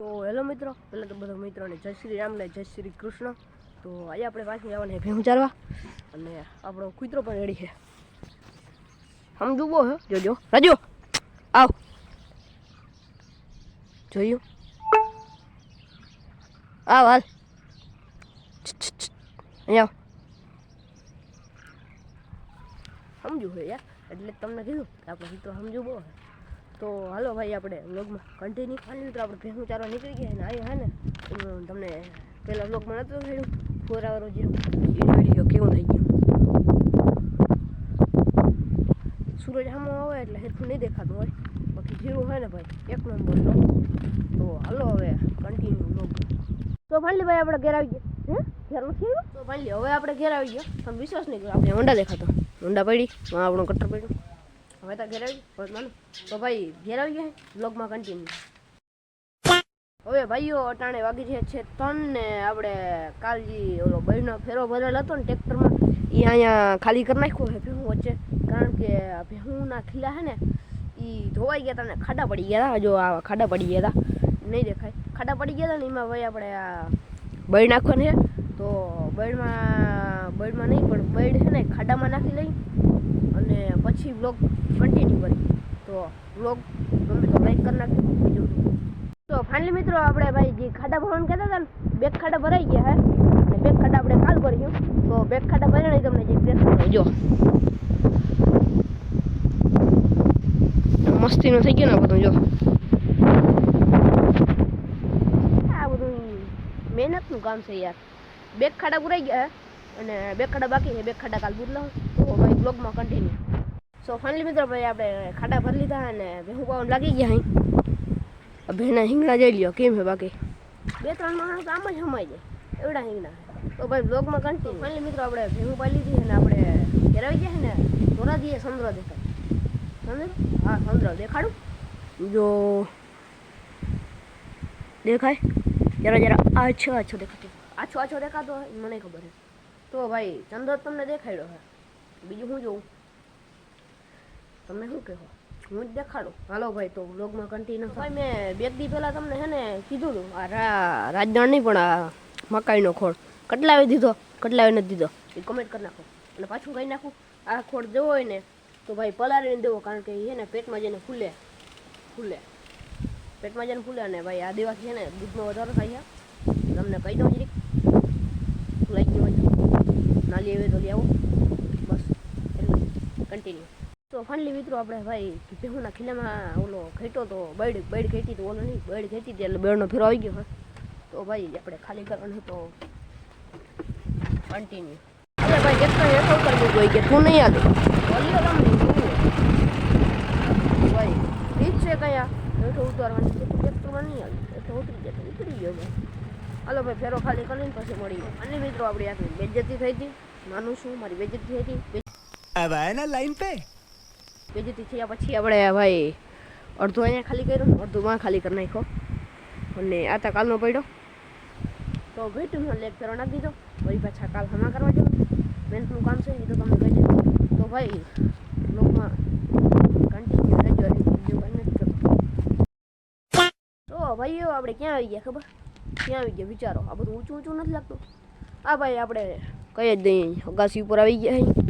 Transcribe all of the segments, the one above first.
પહેલાં તો બધા મિત્રોને જય શ્રી રામ ને જય શ્રી કૃષ્ણ. તો આજે આપણે પાછું આવવાને છે ચારવા. અને આપણો કૂતરો પણ રેડી છે. સમજુ બહુ હે જોજો રાજો, આવ. જોયું? આવ, હાલ. અહીંયા સમજુ હે યાર. એટલે તમને કીધું આપણે મિત્રો સમજુ બહુ છે તો હાલો ભાઈ આપણે વ્લોગમાં કન્ટિન્યુ ખાલી મિત્રો આપણે ભેગું ચારવા નીકળી ગયા ને આવ્યા હે ને તમને પહેલાં વ્લોગમાં નહોતું થયું ફોર આવરો જે એ જોઈ કેવું થઈ ગયું? સૂરજ સામો આવે એટલે હેરખું નહીં દેખાતું હોય. બાકી જીરું હોય ને ભાઈ એક નંબર તો તો હાલો હવે કન્ટિન્યુ વ્લોગ તો ભાઈ ભાઈ આપણે ઘેર આવી ગયા. હે? ઘેર નથી આવ્યો તો ભાઈ હવે આપણે ઘેર આવી ગયા. તમે વિશ્વાસ નહીં કર્યો આપણે ઊંડા દેખાતો. ઊંડા પડી માં આપણું કટર પડ્યું. હવે તો ઘેર આવી તો ભાઈ, ઘેર આવી ગયા બ્લોગમાં કન્ટિન્યુ હવે ભાઈઓ, અટાણે વાગી છે છે ત્રણ ને આપણે કાલજી ઓલો બહેનો ફેરો ભરેલ હતો ને ટ્રેક્ટરમાં એ અહીંયા ખાલી કરી નાખ્યો છે ભેહું વચ્ચે. કારણ કે ભેહુંના ખીલા છે ને એ ધોવાઈ ગયા હતા ને ખાડા પડી ગયા હતા જો આ ખાડા પડી ગયા હતા નહીં દેખાય. ખાડા પડી ગયા હતા ને એમાં ભાઈ આપણે આ બળ નાખવાને તો બળમાં બળમાં નહીં, પણ બળ છે ને ખાડામાં નાખી લઈ. પછી બ્લોગ કન્ટિન્યુ કરી તો બ્લોગ ગમે તો લાઈક કરી નાખજો, બીજું તો ફાઇનલી મિત્રો આપણે ભાઈ જે ખાડા ભરવાનું કહેતા હતા ને બેગ ખાડા ભરાઈ ગયા હે. અને બેગ ખાડા આપણે કાલ ભર્યું તો બેગ ખાડા નહીં, તમને જે દેખાડો જો. મસ્તીનું થઈ ગયું ને બધું, જો. આ બધું મહેનતનું કામ છે યાર. બેગ ખાડા પુરાઈ ગયા અને બેગ ખાડા બાકી છે. બે ખાડા કાલ પૂર તો ભાઈ બ્લોગમાં કન્ટિન્યુ સો ફાઇનલી મિત્રો ભાઈ આપણે ખાડા ભરી લીધા અને ભેહું પાવન લાગી ગયા અહીં. ભેના હિંગણા જઈ લ્યો, કેમ છે બાકી? બે ત્રણ માણસ તો આમ જ હમાઈ જાય, એવડા હિંગણા. તો ભાઈ બ્લોગમાં કન્ટિન્યુ ફાઇનલી મિત્રો આપણે ભેહું પાઈ લીધી અને આપણે ઘેરાવી ગયા છે ને ધોરા દઈએ સંદ્ર દેખાય સમજ હા સંદ્ર દેખાડું જો, દેખાય? જરા જરા, આછો આછો દેખાતો. આછો આછો દેખાતો હોય, મને ખબર છે. તો ભાઈ ચંદ્ર તમને દેખાડ્યો છે. બીજું શું જોઉં તમે શું કહો હું જ દેખાડું. હાલો ભાઈ તો વ્લોગમાં કન્ટિન્યુ ભાઈ મેં બે દી પહેલાં તમને છે ને કીધું હતું આ રાજદાણ નહીં પણ આ મકાઈનો ખોળ. કટલાવી દીધો કટલાવી નથી દીધો. એ કમેન્ટ કરી નાખો. અને પાછું કહી નાખું આ ખોળ દેવો હોય ને તો ભાઈ પલાળીને દેવો કારણ કે એ છે ને પેટમાં જઈને ફૂલે. ફૂલે. પેટમાં જઈને ફૂલે અને ભાઈ આ દેવાથી છે ને દૂધમાં વધારો થાય છે. તમને કહી દઉં જરીક. લઈ ગયો હોય તો ના લેવી તો લઈ આવો બસ કન્ટિન્યુ તો ફાઇનલી મિત્રો આપણે ભાઈ ભેહુના ખીલામાં ઓલો ઘેટો તો બૈડ બૈડ ઘેટી તો ઓલો નહીં બૈડ ઘેટી હતી એટલે બેડનો ફેરો આવી ગયો હોય તો ભાઈ આપણે ખાલી કરવાનું તો કન્ટિન્યુ અરે ભાઈ કેટલો હેઠો કરવું જોઈએ કે તું નહીં આવે બોલ્યો તમને ભાઈ રીત છે કયા હેઠો ઉતારવાની છે ટ્રેક્ટરમાં નહીં આવે હેઠો ઉતરી જાય તો ઉતરી ગયો ભાઈ હાલો ભાઈ ફેરો ખાલી કરીને પછી મળીએ અને મિત્રો આપણી આખી બેજ્જતી થઈ હતી માનું છું મારી બેજ્જતી થઈ હતી अब आए ना लाइन पे બેજતી થયા પછી આપણે ભાઈ અડધો અહીંયા ખાલી કર્યો, અડધો માં ખાલી કરી નાખ્યો. અને આ તો કાલનો પડ્યો. તો ભાઈ ઘટ્યું લેક કરવા નાખી દીધો. વળી પાછા કાલ હમા કરવા જવું મહેનતનું કામ છે એ તો તમને કહી દીધું તો ભાઈ લોકમાં કન્ટિન્યુ રહેજો બીજું કંઈ નથી કરતું તો ભાઈઓ, આપણે ક્યાં આવી ગયા ખબર? ક્યાં આવી ગયા? વિચારો. આ બધું ઊંચું ઊંચું નથી લાગતું. આ ભાઈ, આપણે કહી જ દઈએ અગાસી ઉપર આવી ગયા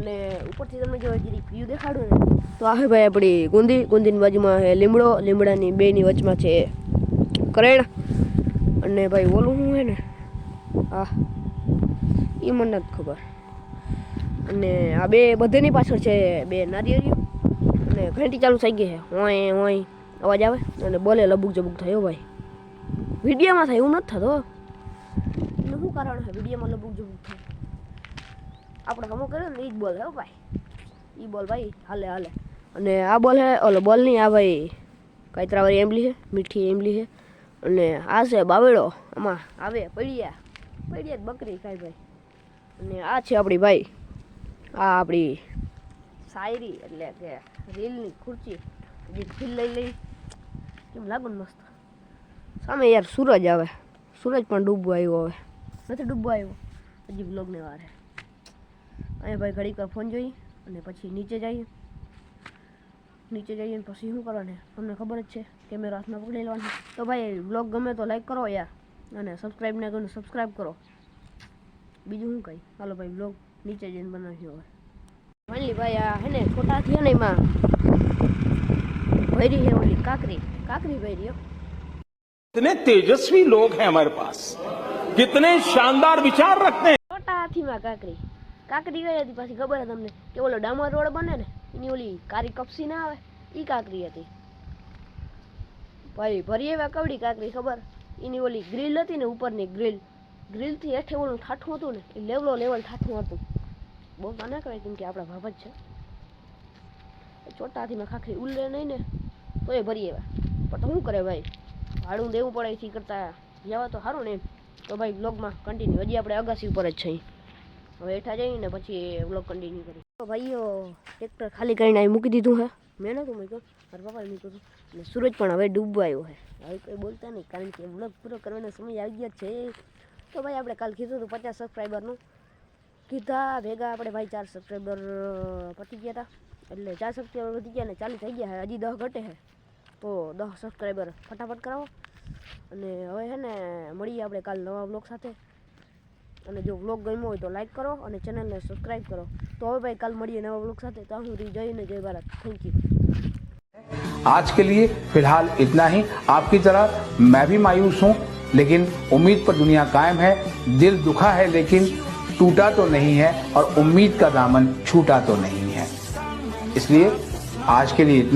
અને ઉપરથી તમને જો જે વ્યૂ દેખાડું ને, તો આ ભાઈ આપણી ગુંદી. ગુંદીની બાજુમાં છે લીમડો. લીમડાની બેની વચમાં છે કરેણ અને ભાઈ ઓલું શું છે ને? આ એ મને નથી ખબર. અને આ બે બધેની પાછળ છે બે નારિયેળીઓ. અને ઘંટી ચાલુ થઈ ગઈ છે. હોય હોય. અવાજ આવે? અને બોલે લબુક જબુક થયો ભાઈ. વિડીયોમાં થાય એવું નથી થતો. શું કારણ છે વિડીયોમાં લબુક જબુક થાય. આપણે હમો કર્યો ને એ જ બોલ હે ભાઈ. એ બોલ ભાઈ, હાલે હાલે. અને આ બોલ હે, ઓલો બોલ નહીં, આ ભાઈ કાયતરાવાળી એમલી છે મીઠી એમલી છે અને આ છે બાવેડો આમાં આવે પડિયા. પડિયા બકરી ખાય ભાઈ. અને આ છે આપણી ભાઈ, આ આપણી શાયરી, એટલે કે રીલની ખુરચી. જે ફીલ લઈ લઈ. કેમ લાગુ મસ્ત? સામે યાર સૂરજ આવે. સૂરજ પણ ડૂબવા આવ્યો હવે. નથી ડૂબવા આવ્યો. હજી બ્લોગને વારે. અહીંયા ભાઈ ઘડીક વાર ફોન જોઈ અને પછી નીચે જઈએ નીચે જઈએ ને પછી શું કરવાનું તમને ખબર જ છે કેમેરો હાથમાં પકડી લેવાનો તો ભાઈ બ્લોગ ગમે તો લાઈક કરો યાર અને સબસ્ક્રાઈબ ના કરો સબસ્ક્રાઈબ કરો બીજું શું કહી હાલો ભાઈ બ્લોગ નીચે જઈને બનાવ્યો હવે માનલી ભાઈ આ હે ને છોટા થયા ને એમાં ભૈરી છે ઓલી કાકરી કાકરી ભૈરી હો कितने तेजस्वी लोग हैं हमारे पास कितने शानदार विचार रखते हैं છોટા હાથીમાં કાકરી કાકરી ગઈ હતી, પાછી ખબર તમને કે ઓલો ડામર રોડ બને ને, એની ઓલી કારી કપસી ના આવે એ કાકરી હતી. ભાઈ, ભરી એવા કવડી કાકરી, ખબર? એની ઓલી ગ્રીલ હતી ને ઉપરની ગ્રીલ ગ્રીલથી હેઠે ઓલું ઠાઠું હતું ને, એ લેવલો લેવલ ઠાઠું હતું. બહુ ના કહેવાય કેમ કે આપણા ભાવ જ છે. ચોટાથી મેં ખાખરી ઉલ્લે નહીં ને તો એ ભરી એવા. પણ શું કરે ભાઈ? ભાડું દેવું પડે એથી કરતાં જવા તો સારું ને તો ભાઈ બ્લોગમાં કન્ટિન્યુ હજી આપણે અગાસી ઉપર જ છીએ. હવે હેઠા જઈને પછી વ્લોગ કન્ટિન્યુ કરી તો ભાઈઓ ટ્રેક્ટર ખાલી કરીને અહીં મૂકી દીધું હે. મેં નહોતું મૂક્યું. મારા પપ્પાએ મૂક્યું હતું. અને સૂરજ પણ હવે ડૂબવા આવ્યો છે હવે કંઈ બોલતા નહીં, કારણ કે વ્લોગ પૂરો કરવાનો સમય આવી ગયો છે. તો ભાઈ, આપણે કાલ કીધું હતું પચાસ સબસ્ક્રાઈબરનું કીધા ભેગા આપણે ભાઈ ચાર સબસ્ક્રાઈબર પતી ગયા હતા એટલે ચાર સબસ્ક્રાઈબર વધી ગયા ને ચાલીસ થઈ ગયા હજી દસ ઘટે છે તો દસ સબસ્ક્રાઈબર ફટાફટ કરાવો. અને હવે છે ને, મળીએ આપણે કાલ નવા બ્લોગ સાથે. અને જો વ્લોગ ગમ્યો હોય તો લાઈક કરો અને ચેનલને સબસ્ક્રાઈબ કરો તો હવે ભાઈ કાલ મળીએ નવા વ્લોગ સાથે તો હું જય ને જય ભારત થેન્ક યુ आज के लिए फिलहाल इतना ही आपकी तरह मैं भी मायूस हूं लेकिन उम्मीद पर दुनिया कायम है दिल दुखा है लेकिन टूटा तो नहीं है और उम्मीद का दामन छूटा तो नहीं है इसलिए आज के लिए इतना ही